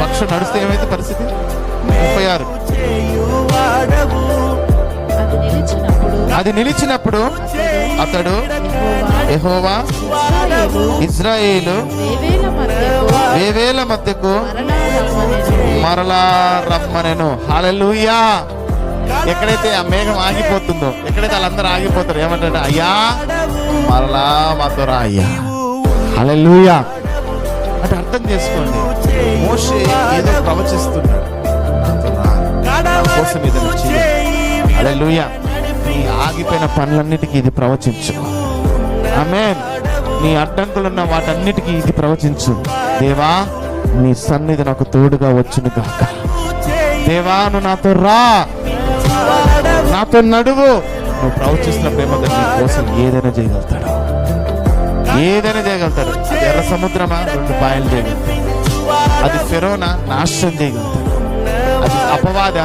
పక్షం నడిస్తే ఏమైతే పరిస్థితి? ముప్పై ఆరు. అది నిలిచినప్పుడు అతడు ఇశ్రాయేలు ఇజ్రాయేలు వేవేల మధ్యకు మరలా రమ్మనెను. హల్లెలూయా. ఎక్కడైతే ఆ మేఘం ఆగిపోతుందో ఎక్కడైతే వాళ్ళందరూ ఆగిపోతారు ఏమంటారు అయ్యా మరలా మాతో రా అయ్యా. హల్లెలూయా. అంటే అర్థం చేసుకోండి. మోషే ఏదో ప్రవచిస్తున్నాడు నాతో రా. నా కోసం ఆగిపోయిన పనులన్నిటికీ ఇది ప్రవచించు. ఆమేన్. నీ అడ్డంకులున్న వాటన్నిటికీ ఇది ప్రవచించు. దేవా నీ సన్నిధి నాకు తోడుగా వచ్చును గాక. దేవా నువ్వు నాతో రా. నాతో నడువు. నువ్వు ప్రవచిస్తున్నప్పుడు ఏమో నీ కోసం ఏదైనా చేయగలుగుతాడు. ఏదైనా చేయగలుగుతాడు. అది ఎర్ర సముద్రమా? రెండు పాయలు చేయగలుగుతాడు. అది ఫెరోనా నాశనం చేయగలుగుతాడు అది అపవాద